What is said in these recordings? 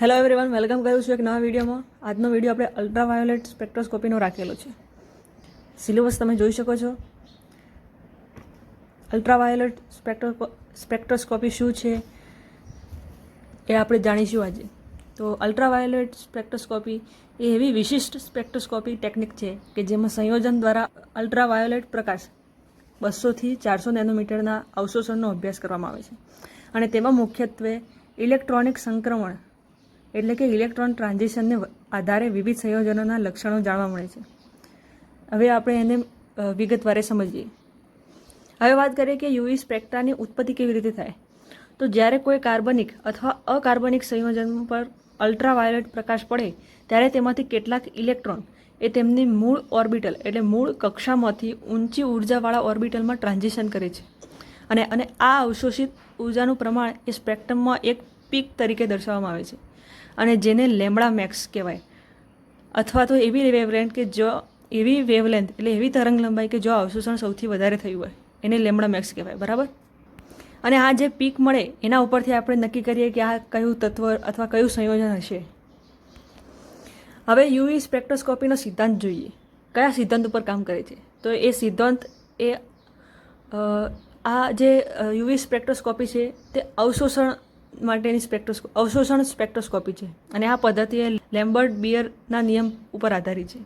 Hello everyone welcome કરું છું એક નવા વિડીયોમાં. આજનો વીડિયો આપણે અલ્ટ્રાવાયોલેટ સ્પેક્ટ્રોસ્કોપીનો રાખેલો છે. સિલેબસ તમે જોઈ શકો છો. અલ્ટ્રાવાયોલેટ સ્પેક્ટ્રો સ્પેક્ટ્રોસ્કોપી શું છે એ આપણે જાણીશું આજે. તો અલ્ટ્રાવાયોલેટ સ્પેક્ટ્રોસ્કોપી એ એવી વિશિષ્ટ સ્પેક્ટ્રોસ્કોપી ટેકનિક છે કે જેમાં સંયોજન દ્વારા અલ્ટ્રાવાયોલેટ પ્રકાશ બસોથી ચારસો નેનોમીટરના અવશોષણનો અભ્યાસ કરવામાં આવે છે. અને તેમાં મુખ્યત્વે ઇલેક્ટ્રોનિક સંક્રમણ એટલે કે ઇલેક્ટ્રોન ટ્રાન્ઝિશનને આધારે વિવિધ સંયોજનોના લક્ષણો જાણવા મળે છે. હવે આપણે એને વિગતવારે સમજીએ. હવે વાત કરીએ કે યુવી સ્પેક્ટ્રાની ઉત્પત્તિ કેવી રીતે થાય. તો જ્યારે કોઈ કાર્બનિક અથવા અકાર્બનિક સંયોજન પર અલ્ટ્રાવાયોલેટ પ્રકાશ પડે, ત્યારે તેમાંથી કેટલાક ઇલેક્ટ્રોન એ તેમની મૂળ ઓર્બિટલ એટલે મૂળ કક્ષામાંથી ઊંચી ઉર્જાવાળા ઓર્બિટલમાં ટ્રાન્ઝિશન કરે છે. અને અને આ અવશોષિત ઉર્જાનું પ્રમાણ એ સ્પેક્ટ્રમમાં એક પીક તરીકે દર્શાવવામાં આવે છે. અને જેને લેમડા મેક્સ કહેવાય. અથવા તો એવી વેવલેન્થ કે જો, એવી વેવલેન્થ એટલે એવી તરંગ લંબાઈ કે જો અવશોષણ સૌથી વધારે થયું હોય, એને લેમડા મેક્સ કહેવાય. બરાબર? અને આ જે પીક મળે, એના ઉપરથી આપણે નક્કી કરીએ કે આ કયું તત્વ અથવા કયું સંયોજન હશે. હવે યુવી સ્પેક્ટ્રોસ્કોપીનો સિદ્ધાંત જોઈએ. કયા સિદ્ધાંત ઉપર કામ કરે છે? તો એ સિદ્ધાંત એ આ જે યુવી સ્પેક્ટ્રોસ્કોપી છે, તે અવશોષણ માટેની સ્પેક્ટ્રોસ્કો અવશોષણ સ્પેક્ટ્રોસ્કોપી છે. અને આ પદ્ધતિ એ લેમ્બર્ટ બિયરના નિયમ ઉપર આધારિત છે.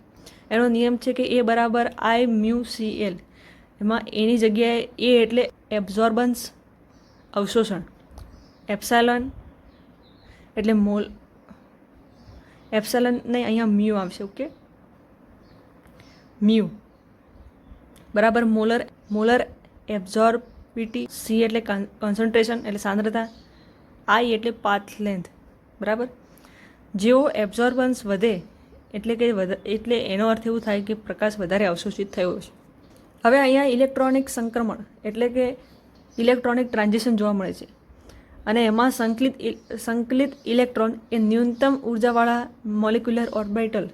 એનો નિયમ છે કે એ બરાબર આઈ મ્યુ સી એલ. એમાં એની જગ્યાએ એ એટલે એબ્ઝોર્બન્સ અવશોષણ, એપ્સાલન એટલે મોલ એપ્સાલન નહીં, અહીંયા મ્યુ આવશે, ઓકે? મ્યુ. બરાબર મોલર મોલર એબ્ઝોર્બિટી સી એટલે કોન્સન્ટ્રેશન એટલે સાંદ્રતા. આઈ એટલે પાથ લેન્થ બરાબર? જેવો એબ્ઝોર્બન્સ વધે એટલે કે એટલે એનો અર્થ એવું થાય કે પ્રકાશ વધારે અવશોષિત થયો છે. હવે અહીંયા ઇલેક્ટ્રોનિક સંક્રમણ એટલે કે ઇલેક્ટ્રોનિક ટ્રાન્ઝેક્શન જોવા મળે છે. અને એમાં સંકલિત સંકલિત ઇલેક્ટ્રોન એ ન્યૂનતમ ઉર્જાવાળા મોલિક્યુલર ઓર્બિટલ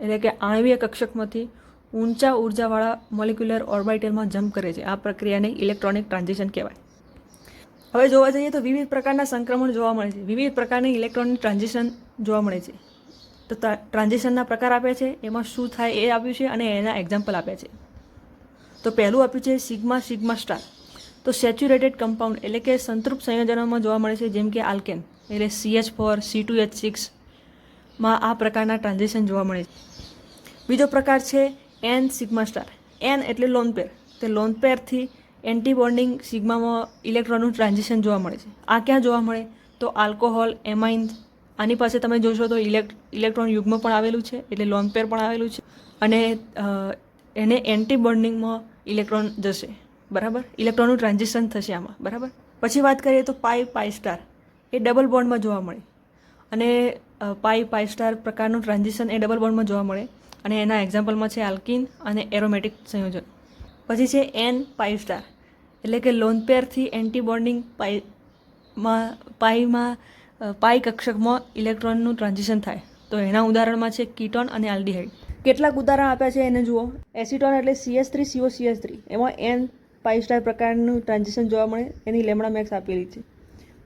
એટલે કે આણવીય કક્ષકમાંથી ઊંચા ઉર્જાવાળા મોલિક્યુલર ઓર્બિટલમાં જમ્પ કરે છે. આ પ્રક્રિયાને ઇલેક્ટ્રોનિક ટ્રાન્ઝેક્શન કહેવાય. હવે જોવા જઈએ તો વિવિધ પ્રકારના સંક્રમણ જોવા મળે છે. વિવિધ પ્રકારની ઇલેક્ટ્રોનિક ટ્રાન્ઝેક્શન જોવા મળે છે. તો ટ્રાન્ઝેક્શનના પ્રકાર આપ્યા છે, એમાં શું થાય એ આપ્યું છે અને એના એક્ઝામ્પલ આપ્યા છે. તો પહેલું આપ્યું છે સિગ્મા સિગ્મા સ્ટાર. તો સેચ્યુરેટેડ કમ્પાઉન્ડ એટલે કે સંતૃપ્ત સંયોજનોમાં જોવા મળે છે જેમ કે આલ્કેન. એટલે CH four C two H સિક્સમાં આ પ્રકારના ટ્રાન્ઝેક્શન જોવા મળે છે. બીજો પ્રકાર છે એન સિગ્મા સ્ટાર. એન એટલે લોન પેર તે લોન પેરથી એન્ટી બોન્ડિંગ સિગ્મામાં ઇલેક્ટ્રોનનું ટ્રાન્ઝેક્શન જોવા મળે છે. આ ક્યાં જોવા મળે? તો આલ્કોહોલ, એમાઇન, આની પાસે તમે જોશો તો ઇલેક્ટ, ઇલેક્ટ્રોન યુગ્મ પણ આવેલું છે, એટલે લોંગ પેર પણ આવેલું છે. અને એને એન્ટી બોન્ડિંગમાં ઇલેક્ટ્રોન જશે. બરાબર? ઇલેક્ટ્રોનનું ટ્રાન્ઝેક્શન થશે આમાં. બરાબર? પછી વાત કરીએ તો પાઈ પાઈ સ્ટાર. એ ડબલ બોન્ડમાં જોવા મળે. અને પાઈ પાઈ સ્ટાર પ્રકારનું ટ્રાન્ઝેક્શન એ ડબલ બોન્ડમાં જોવા મળે. અને એના એક્ઝામ્પલમાં છે આલ્કિન અને એરોમેટિક સંયોજન. પછી છે એન પાઈ સ્ટાર. એટલે કે લોન પેરથી એન્ટી બોન્ડિંગ પાઈમાં પાઈમાં પાઈ કક્ષકમાં ઇલેક્ટ્રોનનું ટ્રાન્ઝિશન થાય. તો એના ઉદાહરણમાં છે કીટોન અને આલ્ડીહાઇડ. કેટલાક ઉદાહરણ આપ્યા છે એને જુઓ. એસિટોન એટલે CS three CO CS three. એમાં એન પાઈ સ્ટાર પ્રકારનું ટ્રાન્ઝિશન જોવા મળે. એની લેમડા મેક્સ આપેલી છે.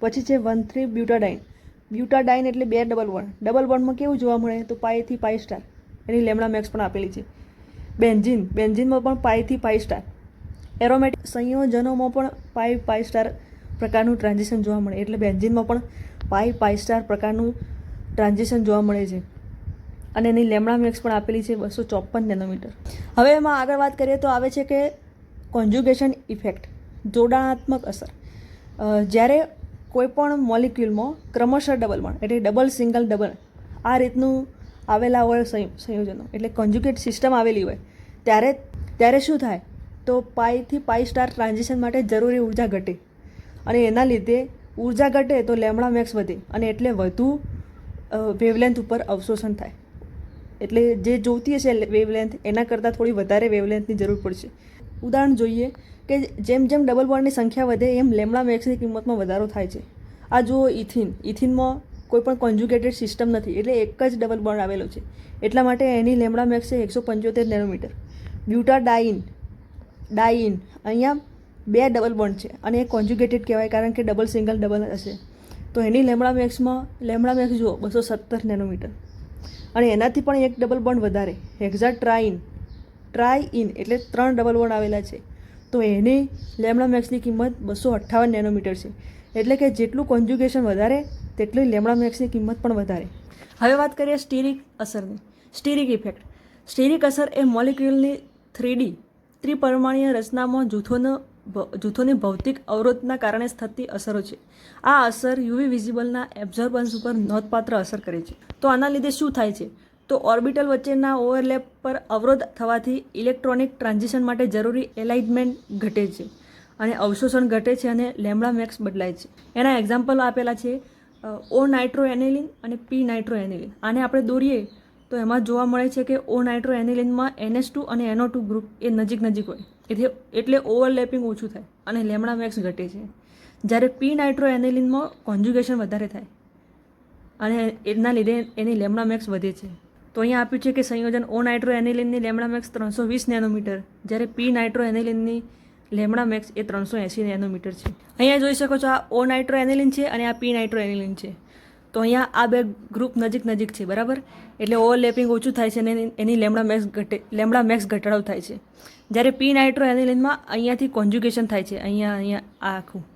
પછી છે વન થ્રી બ્યુટાડાઇન. બ્યુટાડાઇન એટલે બે ડબલ વન. ડબલ વનમાં કેવું જોવા મળે? તો પાઈથી પાઈ સ્ટાર. એની લેમડા મેક્સ પણ આપેલી છે. બેન્ઝિન. બેન્ઝિનમાં પણ પાઈથી પાઈ સ્ટાર. એરોમેટિક સંયોજનોમાં પણ પાઈ પાઈ સ્ટાર પ્રકારનું ટ્રાન્ઝેક્શન જોવા મળે. એટલે બેન્ઝિનમાં પણ પાઈ પાઈ સ્ટાર પ્રકારનું ટ્રાન્ઝેક્શન જોવા મળે છે. અને એની લેમડા મેક્સ પણ આપેલી છે બસો ચોપન નેનોમીટર. હવે એમાં આગળ વાત કરીએ તો આવે છે કે કોન્જ્યુગેશન ઇફેક્ટ, જોડાણાત્મક અસર. જ્યારે કોઈપણ મોલિક્યુલમાં ક્રમશઃ ડબલ પણ એટલે ડબલ સિંગલ ડબલ, આ રીતનું આવેલા હોય સંયોજનો. એટલે કોન્જ્યુગેટ સિસ્ટમ આવેલી હોય, ત્યારે ત્યારે શું થાય? તો પાઈથી પાઈ સ્ટાર ટ્રાન્ઝિશન માટે જરૂરી ઊર્જા ઘટે. અને એના લીધે ઊર્જા ઘટે તો લેમડા મેક્સ વધે અને એટલે વધુ વેવલેન્થ ઉપર અવશોષણ થાય. એટલે જે જોતી હશે વેવલેન્થ એના કરતાં થોડી વધારે વેવલેન્થની જરૂર પડશે. ઉદાહરણ જોઈએ કે જેમ જેમ ડબલ બોન્ડની સંખ્યા વધે, એમ લેમડા મેક્સની કિંમતમાં વધારો થાય છે. આ જુઓ ઇથિન ઇથિનમાં કોઈ પણ કોન્જ્યુગેટેડ સિસ્ટમ નથી, એટલે એક જ ડબલ બોન્ડ આવેલો છે. એટલા માટે એની લેમડા મેક્સ છે એકસો પંચોતેર નેનોમીટર બ્યુટાડાઇન ડાઇન. અહીંયા બે ડબલ બોન્ડ છે અને એ કોન્જ્યુગેટેડ કહેવાય કારણ કે ડબલ સિંગલ ડબલ હશે. તો એની લેમડા મેક્સમાં, લેમડા મેક્સ જુઓ, બસો સત્તર નેનોમીટર. અને એનાથી પણ એક ડબલ બોન્ડ વધારે. હેક્ઝા ટ્રાઇન ટ્રાય ઇન એટલે ત્રણ ડબલ બોન્ડ આવેલા છે. તો એની લેમડા મેક્સની કિંમત બસો અઠ્ઠાવન નેનોમીટર છે. એટલે કે જેટલું કોન્જ્યુગેશન વધારે, તેટલી લેમડા મેક્સની કિંમત પણ વધારે. હવે વાત કરીએ સ્ટીરિક અસરની. સ્ટીરિક ઇફેક્ટ. સ્ટીરિક અસર એ મોલિક્યુલની થ્રીડી ત્રિપરિમાણીય રચનામાં જૂથોનો જૂથોની ભૌતિક અવરોધના કારણે થતી અસરો છે. આ અસર યુવી વિઝિબલના એબ્ઝોર્બન્સ ઉપર નોંધપાત્ર અસર કરે છે. તો આના લીધે શું થાય છે? તો ઓર્બિટલ વચ્ચેના ઓવરલેપ પર અવરોધ થવાથી ઇલેક્ટ્રોનિક ટ્રાન્ઝિશન માટે જરૂરી એલાઇનમેન્ટ ઘટે છે અને અવશોષણ ઘટે છે અને લેમડા મેક્સ બદલાય છે. એના એક્ઝામ્પલ આપેલા છે ઓ નાઇટ્રો એનિલિન અને પી નાઇટ્રો એનિલિન આને આપણે દોરીએ તો એમાં જોવા મળે છે કે ઓ નાઇટ્રો એનિલિનમાં એનએસ ટુ અને એનો ટુ ગ્રુપ એ નજીક નજીક હોય. એટલે એટલે ઓવરલેપિંગ ઓછું થાય અને લેમડા મેક્સ ઘટે છે. જ્યારે પી નાઇટ્રો એનિલિનમાં કોન્જ્યુગેશન વધારે થાય અને એના લીધે એની લેમડા મેક્સ વધે છે. તો અહીંયા આપ્યું છે કે સંયોજન ઓ નાઇટ્રો એનિલિનની લેમડા મેક્સ ત્રણસો વીસ નેનોમીટર, જ્યારે પી નાઇટ્રો એનિલિનની લેમડા મેક્સ એ ત્રણસો એંસી નેનોમીટર છે. અહીંયા જોઈ શકો છો આ ઓ નાઇટ્રો એનિલિન છે અને આ પી નાઇટ્રો એનિલિન છે. તો અહીંયા આ બે ગ્રુપ નજીક નજીક છે, બરાબર? એટલે ઓવરલેપિંગ ઓછું થાય છે અને એની- લેમડા મેક્સ ઘટે, લેમડા મેક્સ ઘટાડો થાય છે. જ્યારે પી નાઇટ્રો એનિલિનમાં અહીંયાથી કોન્જ્યુગેશન થાય છે, અહીંયા અહીંયા, આ આખું.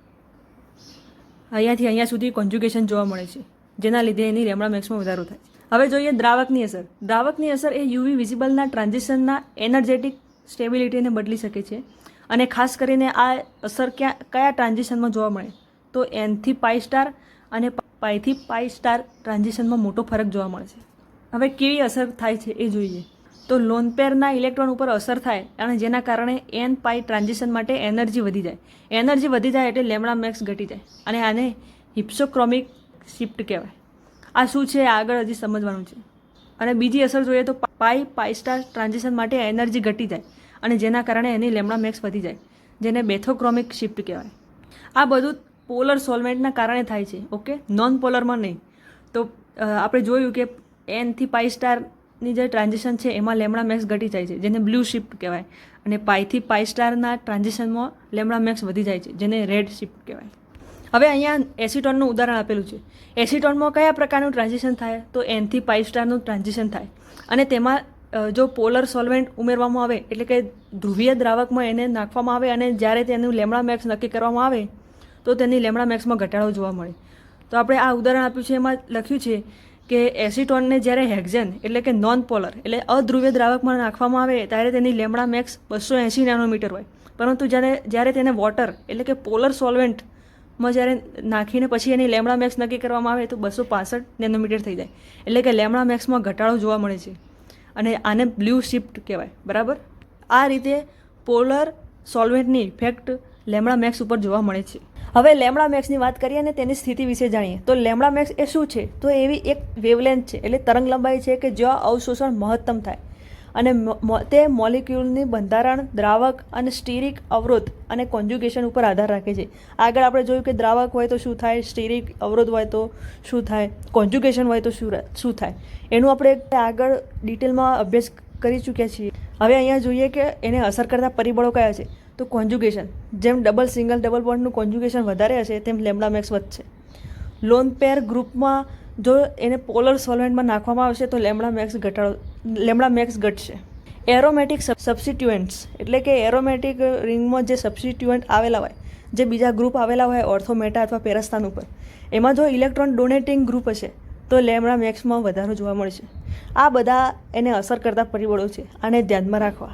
અહીંયાથી અહીંયા સુધી કોન્જ્યુગેશન જોવા મળે છે, જેના લીધે એની લેમડા મેક્સમાં વધારો થાય હવે જોઈએ દ્રાવકની અસર. દ્રાવકની અસર એ યુવી વિઝિબલના ટ્રાન્ઝિશનના એનર્જેટિક સ્ટેબિલિટીને બદલી શકે છે અને ખાસ કરીને આ અસર ક્યાં, કયા ટ્રાન્ઝિશનમાં જોવા મળે? તો એનથી પાઈ સ્ટાર અને પાઈથી પાઈ સ્ટાર ટ્રાન્ઝેક્શનમાં મોટો ફરક જોવા મળે છે. હવે કેવી અસર થાય છે એ જોઈએ. તો લોન પેરના ઇલેક્ટ્રોન ઉપર અસર થાય અને જેના કારણે એન પાઈ ટ્રાન્ઝેક્શન માટે એનર્જી વધી જાય. એનર્જી વધી જાય એટલે લેમડા મેક્સ ઘટી જાય અને આને હિપ્સોક્રોમિક શિફ્ટ કહેવાય. આ શું છે આગળ હજી સમજવાનું છે. અને બીજી અસર જોઈએ તો પાઈ પાઈ સ્ટાર ટ્રાન્ઝેક્શન માટે એનર્જી ઘટી જાય અને જેના કારણે એની લેમડા મેક્સ વધી જાય, જેને બેથોક્રોમિક શિફ્ટ કહેવાય. આ બધું પોલર સોલ્વેન્ટના કારણે થાય છે, ઓકે? નોન પોલરમાં નહીં. તો આપણે જોયું કે એનથી પાઈ સ્ટારની જે ટ્રાન્ઝેક્શન છે, એમાં લેમડા મેક્સ ઘટી જાય છે, જેને બ્લુ શિફ્ટ કહેવાય. અને પાઈથી પાઈ સ્ટારના ટ્રાન્ઝેક્શનમાં લેમડા મેક્સ વધી જાય છે, જેને રેડ શિફ્ટ કહેવાય. હવે અહીંયા એસિટોનનું ઉદાહરણ આપેલું છે. એસિટોનમાં કયા પ્રકારનું ટ્રાન્ઝેક્શન થાય? તો એનથી પાઈ સ્ટારનું ટ્રાન્ઝેક્શન થાય. અને તેમાં જો પોલર સોલ્વેન્ટ ઉમેરવામાં આવે, એટલે કે ધ્રુવીય દ્રાવકમાં એને નાખવામાં આવે અને જ્યારે તેનું લેમડા મેક્સ નક્કી કરવામાં આવે તો તેની લેમડા મેક્સમાં ઘટાડો જોવા મળે. તો આપણે આ ઉદાહરણ આપ્યું છે, એમાં લખ્યું છે કે એસિટોનને જ્યારે હેક્ઝેન એટલે કે નોન પોલર એટલે અધ્રુવ્ય દ્રાવકમાં નાખવામાં આવે ત્યારે તેની લેમડા મેક્સ બસો એંસી નેનોમીટર હોય. પરંતુ જ્યારે જ્યારે તેને વોટર એટલે કે પોલર સોલ્વેન્ટમાં જ્યારે નાખીને પછી એની લેમડા મેક્સ નક્કી કરવામાં આવે તો બસો પાસઠ નેનોમીટર થઈ જાય. એટલે કે લેમડા મેક્સમાં ઘટાડો જોવા મળે છે. અને આને બ્લુ શિફ્ટ કહેવાય. બરાબર? આ રીતે પોલર સોલ્વેન્ટની ઇફેક્ટ લેમડા મેક્સ ઉપર જોવા મળે છે. હવે લેમડા મેક્સની વાત કરીએ અને તેની સ્થિતિ વિશે જાણીએ. તો લેમડા મેક્સ એ શું છે? તો એવી એક વેવલેન્થ છે, એટલે તરંગ લંબાઈ છે કે જ્યાં અવશોષણ મહત્તમ થાય. અને તે મોલિક્યુલની બંધારણ, દ્રાવક અને સ્ટીરિક અવરોધ અને કોન્જ્યુગેશન ઉપર આધાર રાખે છે. આગળ આપણે જોયું કે દ્રાવક હોય તો શું થાય? સ્ટીરિક અવરોધ હોય તો શું થાય? કોન્જ્યુગેશન હોય તો શું શું થાય? એનું આપણે આગળ ડિટેલમાં અભ્યાસ કરી ચૂક્યા છીએ. હવે અહીંયા જોઈએ કે એને અસર કરતા પરિબળો કયા છે? તો કોન્જ્યુગેશન જેમ ડબલ સિંગલ ડબલ બોન્ડનું કોન્જ્યુગેશન વધારે હશે, તેમ લેમડા મેક્સ વધશે. લોન પેર ગ્રુપમાં જો એને પોલર સોલ્વેન્ટમાં નાખવામાં આવશે, તો લેમડા મેક્સ ઘટાડો લેમડા મેક્સ ઘટશે. એરોમેટિક સબસ્ટિટ્યુએન્ટ્સ એટલે કે એરોમેટિક રિંગમાં જે સબસ્ટિટ્યુએન્ટ આવેલા હોય, જે બીજા ગ્રુપ આવેલા હોય ઓર્થોમેટા અથવા પેરસ્તાન ઉપર, એમાં જો ઇલેક્ટ્રોન ડોનેટિંગ ગ્રુપ હશે, તો લેમડા મેક્સમાં વધારો જોવા મળશે. આ બધા એને અસર કરતા પરિબળો છે, આને ધ્યાનમાં રાખવા.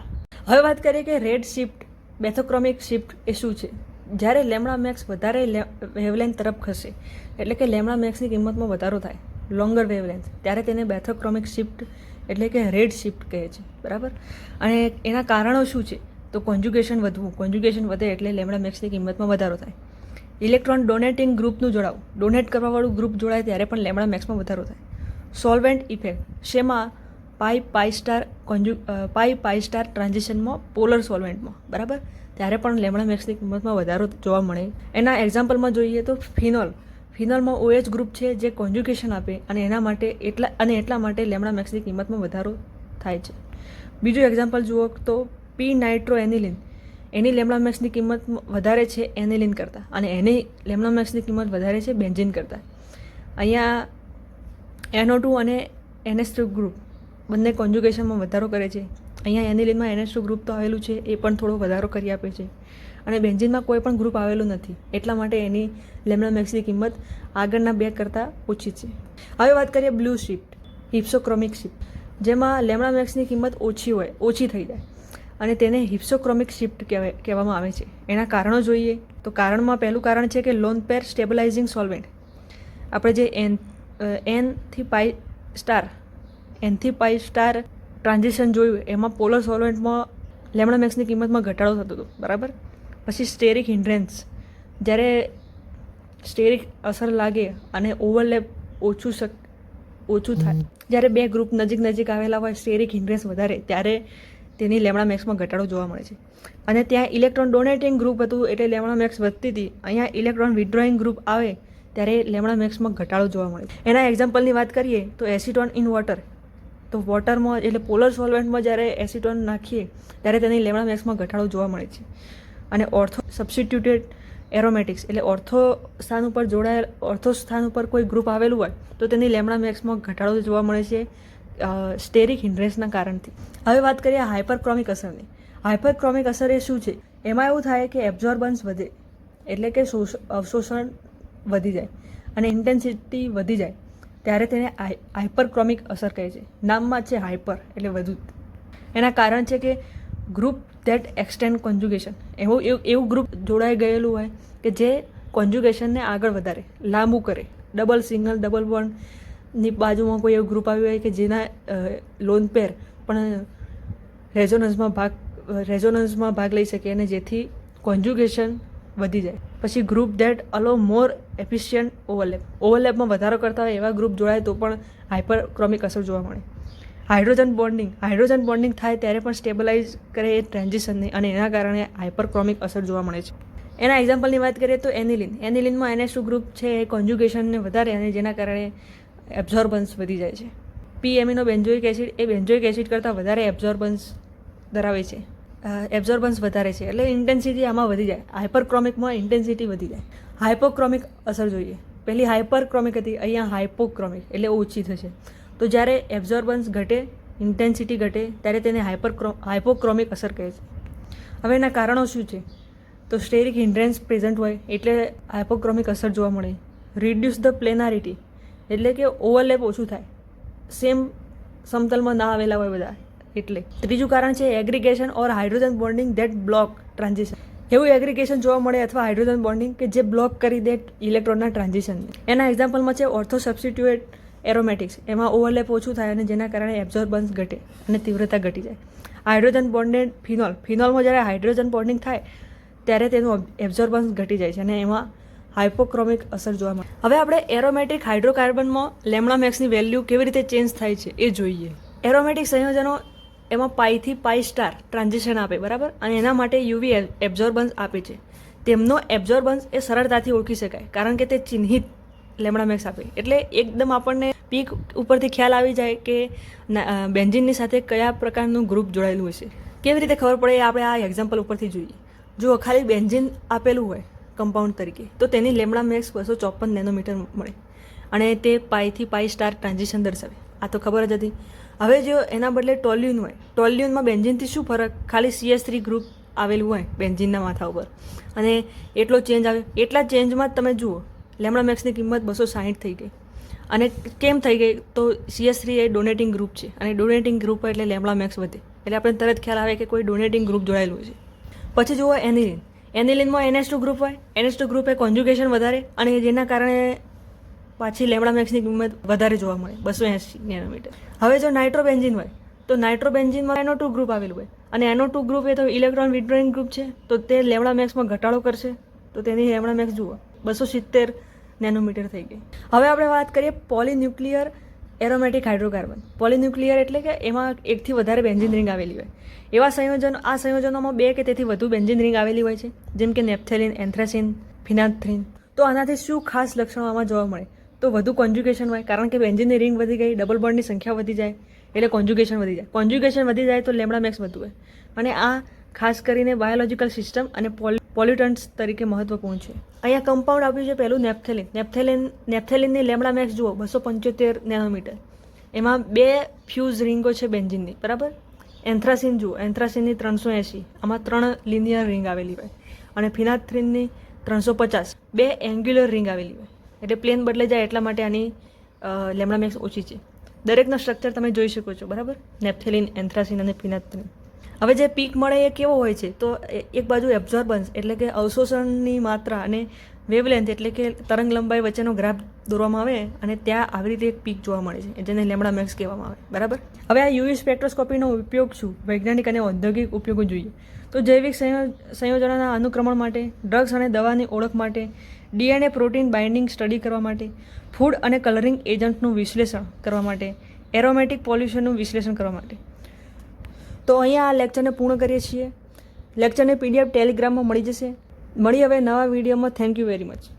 હવે વાત કરીએ કે રેડ શિફ્ટ બેથોક્રોમિક શિફ્ટ એ શું છે? જ્યારે લેમડા મેક્સ વધારે વેવલેન્થ તરફ ખસે, એટલે કે લેમડા મેક્સની કિંમતમાં વધારો થાય, લોંગર વેવલેન્થ, ત્યારે તેને બેથોક્રોમિક શિફ્ટ એટલે કે રેડ શિફ્ટ કહે છે. બરાબર? અને એના કારણો શું છે? તો કોન્જ્યુગેશન વધવું. કોન્જ્યુગેશન વધે એટલે લેમડા મેક્સની કિંમતમાં વધારો થાય. ઇલેક્ટ્રોન ડોનેટિંગ ગ્રુપનું જોડાવું. ડોનેટ કરવાવાળું ગ્રુપ જોડાય ત્યારે પણ લેમડા મેક્સમાં વધારો થાય. Solvent effect. શેમાં? પાઈ પાઈ સ્ટાર કોન્જુ પાઈ પાઈ સ્ટાર ટ્રાન્ઝેક્શનમાં પોલર સોલ્વેન્ટમાં, બરાબર? ત્યારે પણ લેમડા મેક્સની કિંમતમાં વધારો જોવા મળે. એના એક્ઝામ્પલમાં જોઈએ તો ફિનોલ. ફિનોલમાં ઓએચ ગ્રુપ છે જે કોન્જ્યુકેશન આપે અને એના માટે એટલા, અને એટલા માટે લેમડા મેક્સની કિંમતમાં વધારો થાય છે. બીજું એક્ઝામ્પલ જુઓ તો પી નાઇટ્રો એનિલિન એની લેમડા મેક્સની કિંમત વધારે છે એનિલિન કરતાં અને એની લેમડા મેક્સની કિંમત વધારે છે બેન્ઝિન કરતાં. અહીંયા એનો ટુ અને એનએસ ગ્રુપ. બંને કોન્જુગેશનમાં વધારો કરે છે. અહીંયા એનિલિનમાં એનએસટુ ગ્રુપ તો આવેલું છે, એ પણ થોડો વધારો કરી આપે છે. અને બેન્ઝિનમાં કોઈ પણ ગ્રુપ આવેલું નથી. એટલા માટે એની લેમડા મેક્સની કિંમત આગળના બે કરતાં ઓછી છે. હવે વાત કરીએ બ્લુ શિફ્ટ, હિપ્સોક્રોમિક શિફ્ટ. જેમાં લેમડા મેક્સની કિંમત ઓછી હોય, ઓછી થઈ જાય. અને તેને હિપ્સોક્રોમિક શિફ્ટ કહેવાય, કહેવામાં આવે છે. એના કારણો જોઈએ તો કારણમાં પહેલું કારણ છે કે લોન પેર સ્ટેબલાઇઝિંગ સોલ્વેન્ટ આપણે જે એન એનથી પાઈ સ્ટાર એનથી ફાઇવ સ્ટાર ટ્રાન્ઝેક્શન જોયું. એમાં પોલર સોલવેન્ટમાં લેમડા મેક્સની કિંમતમાં ઘટાડો થતો હતો. બરાબર? પછી સ્ટેરિક હિન્ડ્રેન્સ જ્યારે સ્ટેરિક અસર લાગે અને ઓવરલેપ ઓછું શક ઓછું થાય જ્યારે બે ગ્રુપ નજીક નજીક આવેલા હોય સ્ટેરિક હિન્ડ્રેન્સ વધારે ત્યારે તેની લેમડા મેક્સમાં ઘટાડો જોવા મળે છે. અને ત્યાં ઇલેક્ટ્રોન ડોનેટિંગ ગ્રુપ હતું એટલે લેમડા મેક્સ વધતી હતી. અહીંયા ઇલેક્ટ્રોન વિડ્રોઈંગ ગ્રુપ આવે ત્યારે લેમડા મેક્સમાં ઘટાડો જોવા મળે છે. એના એક્ઝામ્પલની વાત કરીએ તો એસિટોન ઇન વોટર તો વોટરમાં એટલે પોલર સોલ્વેન્ટમાં જ્યારે એસિટોન નાખીએ, ત્યારે તેની લેમડા મેક્સમાં ઘટાડો જોવા મળે છે. અને ઓર્થો સબસ્ટિટ્યુટેડ એરોમેટિક્સ એટલે ઓર્થો સ્થાન ઉપર જોડાયેલ ઓર્થો સ્થાન ઉપર કોઈ ગ્રુપ આવેલું હોય, તો તેની લેમડા મેક્સમાં ઘટાડો જોવા મળે છે સ્ટેરિક હિન્ડ્રેન્સના કારણથી. હવે વાત કરીએ હાઇપરક્રોમિક અસરની. હાઇપરક્રોમિક અસર એ શું છે? એમાં એવું થાય કે એબ્ઝોર્બન્સ વધે, એટલે કે શોષ, અવશોષણ વધી જાય અને ઇન્ટેન્સિટી વધી જાય. ત્યારે તેને હાઇપરક્રોમિક અસર કહે છે. નામમાં છે હાઇપર એટલે વધુ. એના કારણ છે કે ગ્રુપ ધેટ એક્સટેન્ડ કોન્જુગેશન એવું એવું ગ્રુપ જોડાઈ ગયેલું હોય કે જે કોન્જુગેશનને આગળ વધારે, લાંબુ કરે. ડબલ સિંગલ ડબલ બોન્ડની બાજુમાં કોઈ એવું ગ્રુપ આવ્યું હોય કે જેના લોન પેર પણ રેઝોનન્સમાં ભાગ રેઝોનન્સમાં ભાગ લઈ શકે અને જેથી કોન્જુગેશન વધી જાય. પછી group that allow more efficient overlap ઓવરલેપમાં વધારો કરતા હોય એવા ગ્રુપ જોડાય તો પણ હાઇપર ક્રોમિક અસર જોવા મળે. હાઇડ્રોજન બોન્ડિંગ હાઇડ્રોજન બોન્ડિંગ થાય ત્યારે પણ સ્ટેબલાઇઝ કરે એ ટ્રાન્ઝિશનને અને એના કારણે હાઇપરક્રોમિક અસર જોવા મળે છે. એના એક્ઝામ્પલની વાત કરીએ તો એનિલિન એનિલિનમાં એનએસ ગ્રુપ છે એ કોન્જ્યુગેશનને વધારે અને જેના કારણે એબ્ઝોર્બન્સ વધી જાય છે. પી એમિનો બેન્ઝોઇક એસિડ એ બેન્ઝોઇક એસિડ કરતાં વધારે એબ્ઝોર્બન્સ ધરાવે છે. એબ્ઝોર્બન્સ વધારે છે. એટલે ઇન્ટેન્સિટી આમાં વધી જાય. હાઇપરક્રોમિકમાં ઇન્ટેન્સિટી વધી જાય. હાઇપોક્રોમિક અસર જોઈએ. પહેલી હાઇપરક્રોમિક હતી, અહીંયા હાઇપોક્રોમિક એટલે ઓછી થશે. તો જ્યારે એબ્ઝોર્બન્સ ઘટે ઇન્ટેન્સિટી ઘટે, ત્યારે તેને હાઇપરક્રો હાઇપોક્રોમિક અસર કહે છે. હવે એના કારણો શું છે? તો સ્ટેરિક હિન્ડ્રેન્સ પ્રેઝન્ટ હોય, એટલે હાઇપોક્રોમિક અસર જોવા મળે. રિડ્યુસ ધ પ્લેનારિટી એટલે કે ઓવરલેપ ઓછું થાય. સેમ સમતલમાં ના આવેલા હોય બધા. એટલે ત્રીજું કારણ છે aggregation or hydrogen bonding that block transition એવું એગ્રીગેશન જોવા મળે અથવા હાઇડ્રોજન બોન્ડિંગ કે જે બ્લોક કરી દે ઇલેક્ટ્રોનના ટ્રાન્ઝિશનને એના એક્ઝામ્પલમાં છે ઓર્થો સબસ્ટિટ્યુએટ એરોમેટિક્સ એમાં ઓવરલેપ ઓછું થાય અને જેના કારણે એબ્ઝોર્બન્સ ઘટે અને તીવ્રતા ઘટી જાય. હાઇડ્રોજન બોન્ડેડ ફિનોલ ફિનોલમાં જ્યારે હાઇડ્રોજન બોન્ડિંગ થાય, ત્યારે તેનું એબ્ઝોર્બન્સ ઘટી જાય છે અને એમાં હાઇપોક્રોમિક અસર જોવા મળે. હવે આપણે એરોમેટિક હાઇડ્રોકાર્બનમાં લેમડા મેક્સની વેલ્યુ કેવી રીતે ચેન્જ થાય છે એ જોઈએ. એરોમેટિક સંયોજનો એમાં પાઈથી પાઈ સ્ટાર ટ્રાન્ઝેક્શન આપે, બરાબર? અને એના માટે યુવી એબ્ઝોર્બન્સ આપે છે. તેમનો એબ્ઝોર્બન્સ એ સરળતાથી ઓળખી શકાય, કારણ કે તે ચિહ્નિત લેમડા મેક્સ આપે. એટલે એકદમ આપણને પીક ઉપરથી ખ્યાલ આવી જાય કે બેન્જિનની સાથે કયા પ્રકારનું ગ્રુપ જોડાયેલું હશે કેવી રીતે ખબર પડે આપણે આ એક્ઝામ્પલ ઉપરથી જોઈએ. જો ખાલી બેન્જિન આપેલું હોય કમ્પાઉન્ડ તરીકે, તો તેની લેમડા મેક્સ બસો ચોપન નેનોમીટર મળે. અને તે પાઈથી પાઈ સ્ટાર ટ્રાન્ઝેક્શન દર્શાવે. આ તો ખબર જ હતી. હવે જો એના બદલે ટોલ્યુન હોય, ટોલ્યુનમાં બેન્ઝિનથી શું ફરક? ખાલી સીએસ થ્રી ગ્રુપ આવેલું હોય, બેન્ઝિનના માથા ઉપર. અને એટલો ચેન્જ આવે, એટલા ચેન્જમાં જ તમે જુઓ, લેમડા મેક્સની કિંમત બસો સાહીઠ થઈ ગઈ. અને કેમ થઈ ગઈ? તો સીએસ થ્રી એ ડોનેટિંગ ગ્રુપ છે. અને ડોનેટિંગ ગ્રુપ એટલે લેમડા મેક્સ વધે. એટલે આપણે તરત ખ્યાલ આવે કે કોઈ ડોનેટિંગ ગ્રુપ જોડાયેલું છે. પછી જુઓ એનિલિન. એનિલિનમાં એનએસ ટુ ગ્રુપ હોય. એનએસ ટુ ગ્રુપ એ કોન્જ્યુગેશન વધારે અને જેના કારણે પાછી લેમડા મેક્સની કિંમત વધારે જોવા મળે, બસો એંસી નેનોમીટર હવે જો નાઇટ્રો નાઇટ્રોબેન્ઝિન હોય, તો નાઇટ્રોબેન્ઝિનમાં એનો ટુ ગ્રુપ આવેલું હોય. અને એનો ટુ ગ્રુપ એ તો ઇલેક્ટ્રોન વિડ્રોઈંગ ગ્રુપ છે, તો તે લેમડા મેક્સમાં ઘટાડો કરશે. તો તેની લેમડા મેક્સ જુઓ, બસો સિત્તેર નેનોમીટર થઈ ગઈ. હવે આપણે વાત કરીએ પોલીન્યુક્લિયર એરોમેટિક હાઇડ્રોકાર્બન. પોલીન્યુક્લિયર એટલે કે એમાં એકથી વધારે બેન્ઝિન રિંગ આવેલી હોય. એવા સંયોજનો, આ સંયોજનોમાં બે કે તેથી વધુ બેન્ઝિન રિંગ આવેલી હોય છે, જેમ કે નેપ્થેલિન, એન્થ્રેસિન ફિનાથ્રિન તો આનાથી શું ખાસ લક્ષણો આમાં જોવા મળે? તો વધુ કોન્જ્યુગેશન હોય. કારણ કે એન્જિનિયરિંગ રિંગ વધી ગઈ ડબલ બોન્ડની સંખ્યા વધી જાય, એટલે કોન્જ્યુગેશન વધી જાય. કોન્જ્યુગેશન વધી જાય તો લેમડા મેક્સ વધુ હોય. અને આ ખાસ કરીને બાયોલોજિકલ સિસ્ટમ અને પોલ્યુટન્ટ્સ તરીકે મહત્વપૂર્ણ છે. અહીંયા કમ્પાઉન્ડ આપ્યું છે પહેલું નેપ્થેલિન. નેપ્થેલિન, નેપ્થેલિનની લેમડા મેક્સ જુઓ, બસો પંચોતેર નેનોમીટર. એમાં બે ફ્યુઝ રિંગો છે બેન્જિનની બરાબર? એન્થ્રાસિન જુઓ, એન્થ્રાસિનની ત્રણસો એંસી આમાં ત્રણ લિનિયર રિંગ આવેલી હોય. અને ફિનાથ્રિનની ત્રણસો પચાસ. બે એન્ગ્યુલર રિંગ આવેલી હોય. એટલે પ્લેન બદલાઈ જાય એટલા માટે આની લેમડા મેક્સ ઓછી છે. દરેકના સ્ટ્રક્ચર તમે જોઈ શકો છો, બરાબર? નેપ્થેલિન, એન્થ્રાસિન અને પિનાથિન હવે જે પીક મળે એ કેવો હોય છે, તો એક બાજુ એબ્ઝોર્બન્સ એટલે કે અવશોષણની માત્રા અને વેવલેન્થ એટલે કે તરંગ લંબાઈ વચ્ચેનો ગ્રાફ દોરવામાં આવે અને ત્યાં આવી રીતે એક પીક જોવા મળે છે, જેને લેમડા મેક્સ કહેવામાં આવે, બરાબર? હવે આ યુવી સ્પેક્ટ્રોસ્કોપીનો ઉપયોગ શું? વૈજ્ઞાનિક અને ઔદ્યોગિક ઉપયોગો જોઈએ. તો જૈવિક સંયો- સંયોજનોના અનુક્રમણ માટે ડ્રગ્સ અને દવાની ઓળખ માટે ડીએનએ પ્રોટીન બાઇન્ડિંગ સ્ટડી કરવા માટે, ફૂડ અને કલરિંગ એજન્ટનું વિશ્લેષણ કરવા માટે, એરોમેટિક પોલ્યુશનનું વિશ્લેષણ કરવા માટે. તો અહીંયા આ લેક્ચરને પૂર્ણ કરીએ છીએ. લેક્ચરને પીડીએફ ટેલિગ્રામમાં મળી જશે. મળી હવે નવા વિડીયોમાં. Thank you very much.